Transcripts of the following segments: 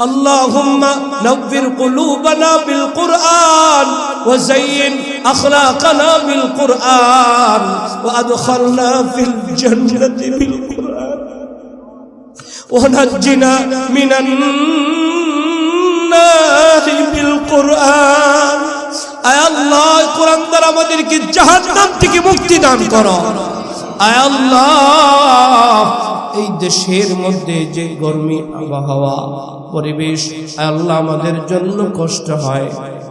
اللهم نور قلوبنا بالقرآن وزين أخلاقنا بالقرآن وأدخلنا في الجنة بالقرآن ونجنا من النار بالقرآن আয় আল্লাহ কোরআন দ্বারা আমাদেরকে জাহান্নাম থেকে মুক্তি দান করো আয় আল্লাহ এই দেশের মধ্যে যে গরমি আবহাওয়া, পরিবেশ, আল্লাহ আমাদের জন্য কষ্ট হয়।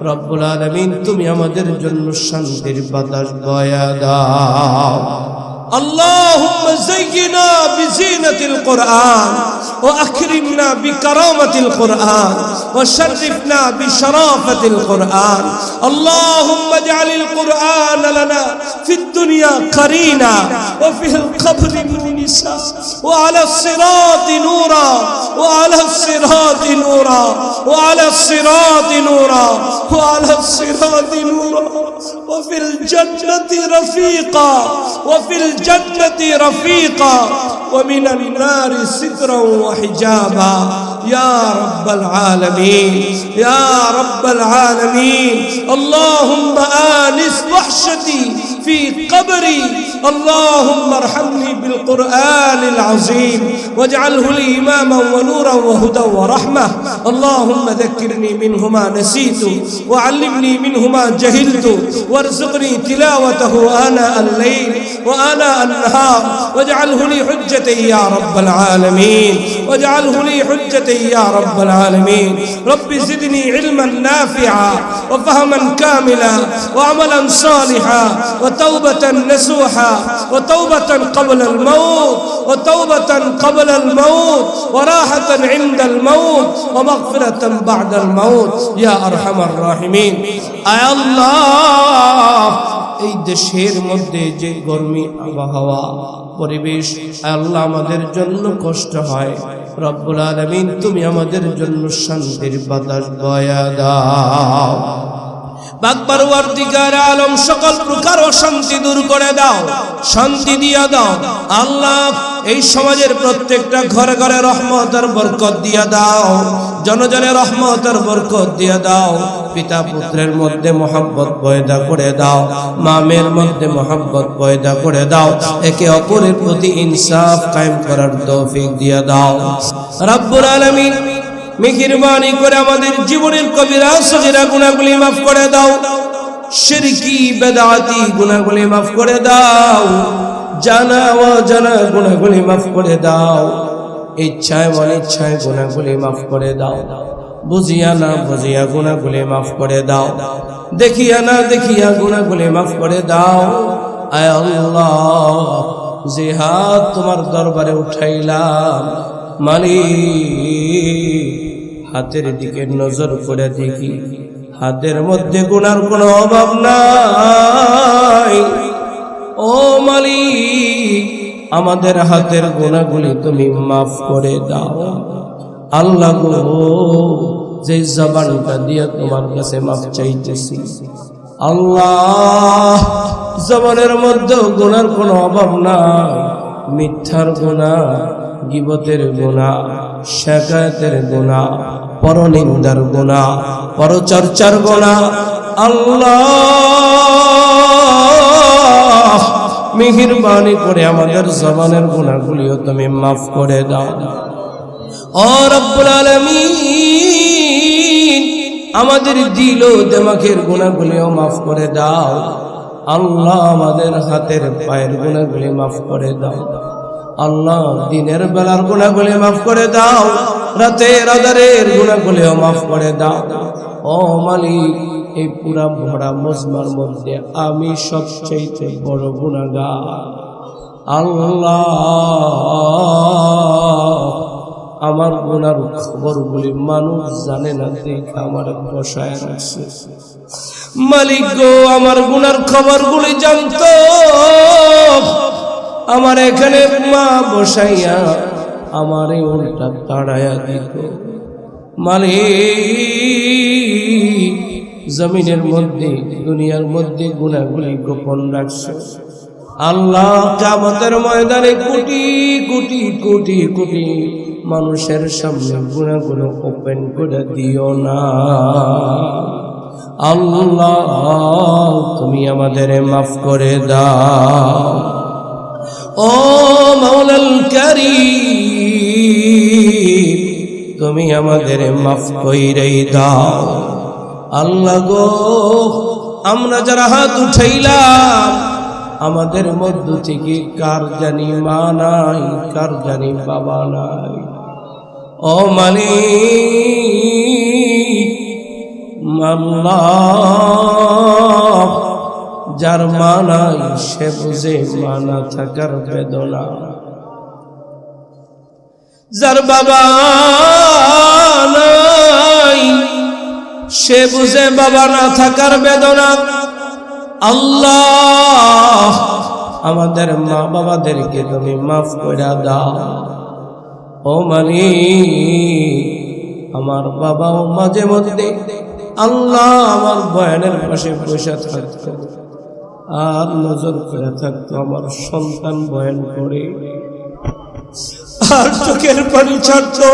রব্বুল আলমিন, তুমি আমাদের জন্য শান্তির বাতাস বয়া দাও। اللهم زينا بزينة القرآن وأكرمنا بكرامة القرآن وشرفنا بشرافة القرآن. اللهم اجعل القرآن لنا في الدنيا قرينا وفي القبر مونسا وعلى الصراط نورا وعلى الصراط نورا وعلى الصراط نورا وعلى الصراط نورا. وفي الجنة رفيقا وفي الجنة رفيقا ومن النار سترا وحجابا. يا رب العالمين يا رب العالمين. اللهم آنس وحشتي في قبري. اللهم ارحمني بالقرآن العظيم. واجعله لي إماما ونورا وهدى ورحمة. اللهم ذكرني منه ما نسيت. وعلمني منه ما جهلت. وارزقني تلاوته آناء الليل وآناء النهار. واجعله لي حجة يا رب العالمين. واجعله لي حجة يا رب العالمين رب زدني علما نافعا وفهما كاملا وعملا صالحا وتوبة نسوحا وتوبة قبل الموت وتوبة قبل الموت وراحة عند الموت ومغفرة بعد الموت يا أرحم الراحمين أي الله এই দেশের মধ্যে যে গরমি আবহাওয়া পরিবেশ আল্লাহ আমাদের জন্য কষ্ট হয় রব্বুল আলমিন তুমি আমাদের জন্য শান্তির বাতাস বয়া দাও। ঘরে ঘরে রহমতের বরকত দিয়া দাও বরকত দিয়া দাও। পিতা পুত্রের মধ্যে মোহাব্বত পয়দা করে দাও, মামের মধ্যে মোহাব্বত পয়দা করে দাও, একে অপরের প্রতি ইনসাফ কায়েম করার তৌফিক দিয়া দাও। রব্বুল আলামিন মেহেরবানি করে আমাদের জীবনের কবিরা সজিরা গুণাগুলি মাফ করে দাও। শিরকি বেদাতি গুণাগুলি মাফ করে দাও। জানা ও জানা গুণাগুলি মাফ করে দাও। ইচ্ছায় অনিচ্ছায় গুণাগুলি মাফ করে দাও। বুঝিয়া না বুঝিয়া গুণাগুলি মাফ করে দাও। দেখিয়া না দেখিয়া গুণাগুলি মাফ করে দাও। আয় আল্লাহ, যে তোমার দরবারে উঠাইলাম, মালিক। হাতের দিকে নজর করে দেখি, হাতের মধ্যে গুনার কোনো অভাব নাই। ও মালিক, আমাদের হাতের গুণাগুলি তুমি মাফ করে দাও। আল্লাহ গো, যে জবানটা দিয়ে তোমার কাছে মাফ চাইতেছি। আল্লাহ, জবানের মধ্যে গুনার কোনো অভাব নাই। মিথ্যার গুণা গিবতের গুণা শেখায়তের গুণা, পরনিন্দার গুণা, পরচর্চার গুণা। আল্লাহ, মেহেরবানি করে আমাদের জবানের গুণাগুলিও তুমি মাফ করে দাও। ও রব্বুল আমাদের দিল ও দেমাকের গুণাগুলিও মাফ করে দাও। আল্লাহ আমাদের হাতের পায়ের গুণাগুলি মাফ করে দাও। আল্লাহ দিনের বেলার গুণাগুলি মাফ করে দাও, রাতের আদারের গুণাগুলিও মাফ করে দাও। ও মালিক, এই পুরা ভরা মজমার মধ্যে আমি সবচেয়ে বড় গুণাগার। আল্লাহ, আমার গুনার খবরগুলি মানুষ জানে না, দেখে আমার বসায় রাখছে। মালিক গো, আমার গুনার খবরগুলি জানতো। আমার এখানে মা বসাইয়া আমার এই উল্টা তাড়াইয়া দিত। মালিক, জমিনের মধ্যে, দুনিয়ার মধ্যে গুণাগুলি গোপন রাখছে। আল্লাহ কামতের ময়দানে কোটি কোটি কোটি কোটি মানুষের সামনে গুণাগুলো ওপেন করে দিও না। আল্লাহ, তুমি আমাদের মাফ করে দাও। ও মাওলাল কারীম, তুমি আমাদের মাফ কইরেই দাও। আল্লাহ গো, আমরা যারা হাত উঠাইলাম, আমাদের মধ্য থেকে কার জানি মা নাই, কার জানি বাবা নাই। ও মানে আল্লাহ যার মা নাই সে বুঝে মানা থাকার বেদনা। যার বাবা সে বুঝে বাবা না থাকার বেদনা। আল্লাহ, আমাদের মা বাবাদেরকে তুমি মাফ করে দাও। ও মানি, আমার বাবাও মাঝে মধ্যে আল্লাহ আমার বয়ানের পাশে বসে থাকতো। আর নজর করে থাকতো আমার সন্তান বয়ান করে। আর চোখের পানি ছাড়তো।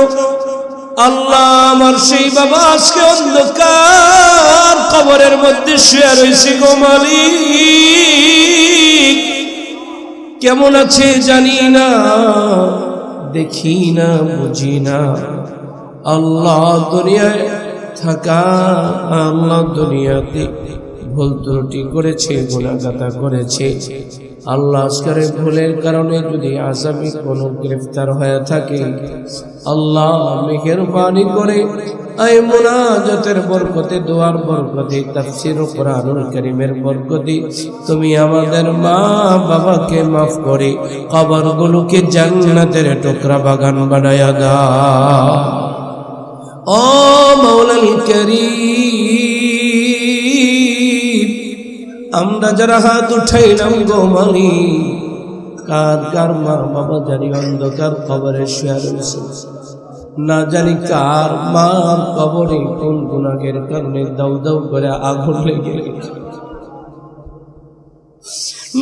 আল্লাহ আমার সেই বাবা আজকে অন্ধকার কবরের মধ্যে শুয়ে রয়েছে গো মালিক। কেমন আছে জানি না, দেখি না, বুঝি না। আল্লাহ দুনিয়ায় থাকা, আল্লাহ দুনিয়াতে ভুল ত্রুটি করেছে গুণাগাতা করেছে। আল্লাহ আজকারে ভুলের কারণে যদি আসামি কোনো গ্রেফতার হয়ে থাকে, আল্লাহ মেহেরবানি করে তুমি আমাদের মা বাবাকে মাফ করে বাগান বানায়া আমরা যারা হাত উঠাইলাম গো মালি কার কার মা বাবা জানি অন্ধকার খবরে শেয়ার হয়েছে না জানি কার মার কবরে কোন গুণাগের কারণে দাউ দাউ করে আগুন লেগে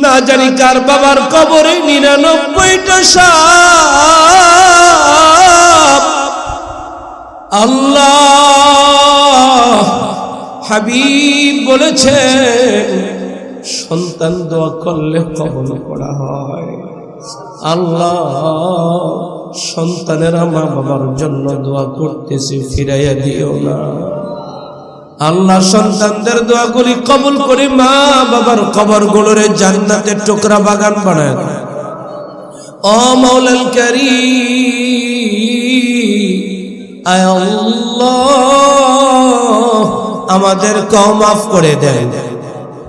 না জানি কার বাবার কবরে নিরানব্বইটা সাপ। আল্লাহ হাবিব বলেছে সন্তান দোয়া করলে কবল করা হয়। আল্লাহ সন্তানেরা মা বাবার জন্য দোয়া করতেছে, ফিরাইয়া দিও না। আল্লাহ সন্তানদের দোয়াগুলি কবুল করে মা বাবার কবর গুলোরে জান্নাতের টুকরা বাগান বানায়। ও আয় আল্লাহ আমাদের কও মাফ করে দেন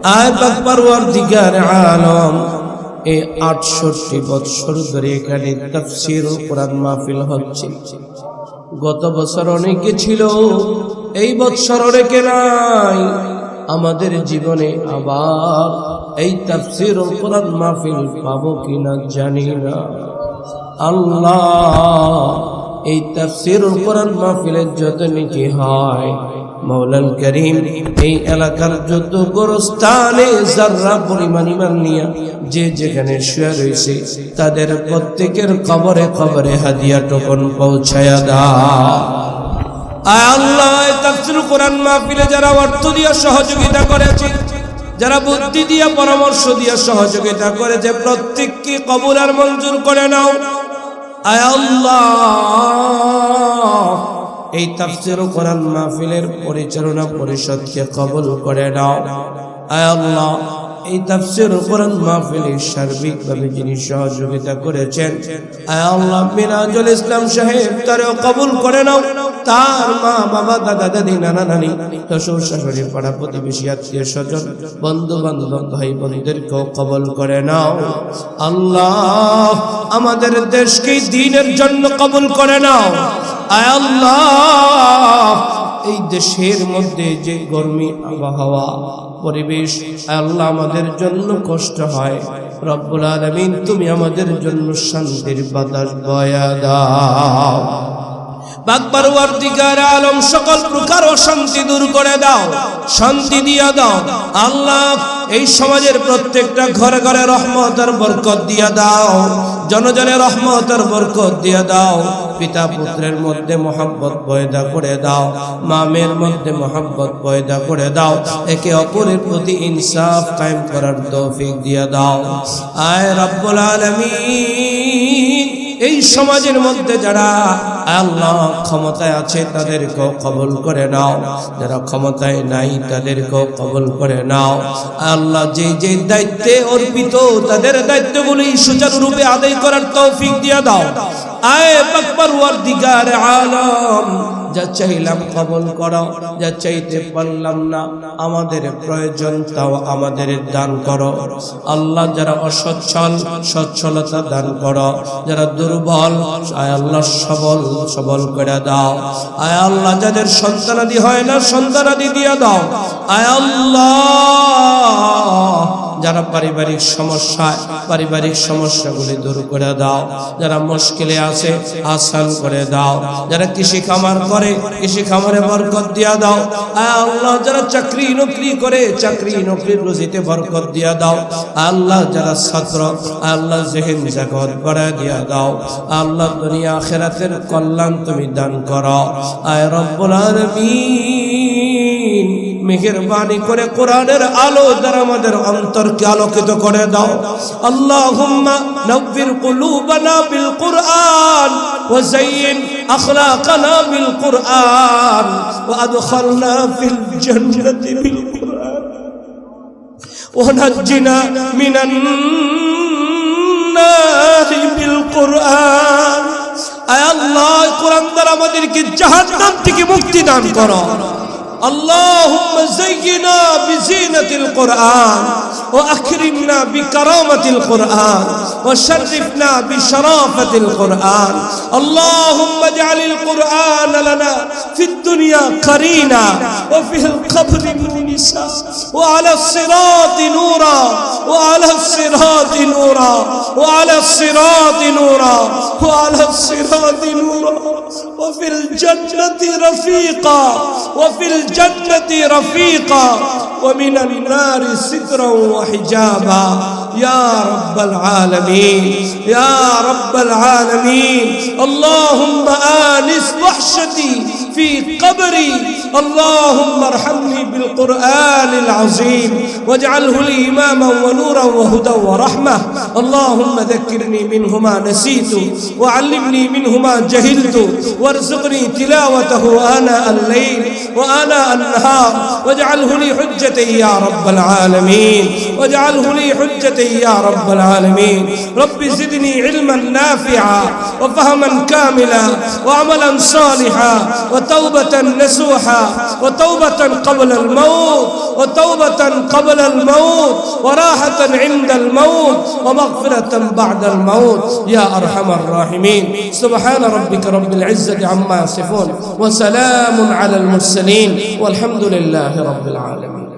আয় বাকবার দিগার আলম আটষট্টি বৎসর ধরে এখানে তাফসির কোরআন মাহফিল হচ্ছে। গত বছর অনেকে ছিল, এই বৎসর অনেকে নাই। আমাদের জীবনে আবার এই তাফসির কোরআন মাহফিল পাবো কিনা জানি না। আল্লাহ, এই তাফসির কোরআন মাহফিলের যত নাকি হয়। মৌলাল করিম, এই এলাকার যত গোরস্থানে যার্রা পরিমাণ ইমান নিয়া যে যেখানে শুয়ে রয়েছে, তাদের প্রত্যেকের খবরে খবরে হাদিয়া টোকন পৌঁছায়া দা আল্লাহ কোরআন যারা অর্থ সহযোগিতা যারা পরামর্শ দিয়া সহযোগিতা করেছে, প্রত্যেককে কবুল আর মঞ্জুর করে নাও। আয় আল্লাহ। এই তাফসির কোরআন মাহফিলের পরিচালনা পরিষদকে কবুল করে নাও। আয় আল্লাহ এই তাফসির কোরআন মাহফিলে সার্বিকভাবে যিনি সহযোগিতা করেছেন, আয় আল্লাহ মিরাজুল ইসলাম সাহেব, তারেও কবুল করে নাও। তার মা, বাবা, দাদা, দাদি, নানা, নানি, শ্বশুর শাশুড়ি, পাড়া প্রতিবেশী, আত্মীয় স্বজন বন্ধু বান্ধব ভাই বোনদেরকেও কবল করে নাও। আল্লাহ আমাদের দেশকে দিনের জন্য কবুল করে নাও। আয় আল্লাহ এই দেশের মধ্যে যে গরমি আবহাওয়া, পরিবেশ, আল্লাহ আমাদের জন্য কষ্ট হয়। রব্বুল আলমিন, তুমি আমাদের জন্য শান্তির বাতাস বয়া দাও। বাকবারুয়ার দিগার আলম সকল প্রকার অশান্তি দূর করে দাও, শান্তি দিয়া দাও। আল্লাহ এই সমাজের প্রত্যেকটা ঘরে ঘরে রহমতের বরকত দিয়া দাও, জনজনে রহমতের বরকত দিয়া দাও। পিতা পুত্রের মধ্যে মোহাম্মত পয়দা করে দাও, মামের মধ্যে মোহাম্মত পয়দা করে দাও, একে অপরের প্রতি ইনসাফ কায়েম করার তৌফিক দিয়া দাও। আয় রব্বুল আলামিন। এই সমাজের মধ্যে যারা আল্লাহ ক্ষমতায় আছে, তাদেরকেও কবল করে নাও। যারা ক্ষমতায় নাই, তাদেরকেও কবল করে নাও। আল্লাহ যে যে দায়িত্বে অর্পিত, তাদের দায়িত্বগুলি সুচারুরূপে আদায় করার তৌফিক দিয়ে দাও। আয় ওয়ার দিগার আলম। যা চাইলাম কবল করো, যা চাইতে পারলাম না, আমাদের প্রয়োজন তাও আমাদের দান করো। আল্লাহ যারা অসচ্ছল, সচ্ছলতা দান করো। যারা দুর্বল, আয় আল্লাহ সবল সবল করে দাও। আয় আল্লাহ যাদের সন্তানাদি হয় না, সন্তানাদি দিয়ে দাও। আয় আল্লাহ যারা পারিবারিক সমস্যায়, পারিবারিক সমস্যাগুলি দূর করে দাও। যারা মুশকিলে আছে, আসান করে দাও। যারা কৃষি খামার করে, কৃষি খামারে বরকত দিয়া দাও। আল্লাহ, যারা চাকরি নকরি করে, চাকরি নকরির রুজিতে বরকত দিয়া দাও। আল্লাহ, যারা ছাত্র আল্লাহ জেহেন জাগত বাড়ায় দিয়া দাও। আল্লাহ দুনিয়া আখেরাতের কল্যাণ তুমি দান করো। আয় রব্বুল আলামিন। মেহরবানি করে কোরআনের আলো দ্বারা আমাদের অন্তরকে আলোকিত করে দাও। আল্লাহুম্মা নাব্বির কুলুবানা বিল কুরআন ওয়া যাইয়িন আখলাকানা বিল কুরআন ওয়া আদখালনা ফিল জান্নাতি বিল কুরআন। ওয়া নাজিনা মিনান নারি বিল কুরআন। আয় আল্লাহ, কোরআন দ্বারা আমাদেরকে জাহান্নাম থেকে মুক্তি দান করো। اللهم زينا بزينة القرآن وأكرمنا بكرامة القرآن وشرفنا بشرافة القرآن. اللهم اجعل القرآن لنا في الدنيا قرينا وفي القبر مونسا وعلى الصراط نورا وعلى الصراط نورا وعلى الصراط نورا وعلى الصراط نورا. وفي الجنة رفيقا وفي الجنة رفيقا ومن النار سترا وحجابا. يا رب العالمين يا رب العالمين اللهم آنس وحشتي في قبري اللهم ارحمني بالقرآن العظيم واجعله لي إماما ونورا وهدى ورحمة. اللهم ذكرني منه ما نسيت وعلمني منه ما جهلت وارزقني تلاوته آناء الليل وآناء النهار. واجعله لي حجة يا رب العالمين واجعله لي حجة يا رب العالمين. رب زدني علما نافعا وفهما كاملا وعملا صالحا وتوبة نسوحا وتوبة قبل الموت وتوبة قبل الموت وراحة عند الموت ومغفرة بعد الموت. يا أرحم الراحمين. سبحان ربك رب العزة عما يصفون وسلام على المرسلين والحمد لله رب العالمين.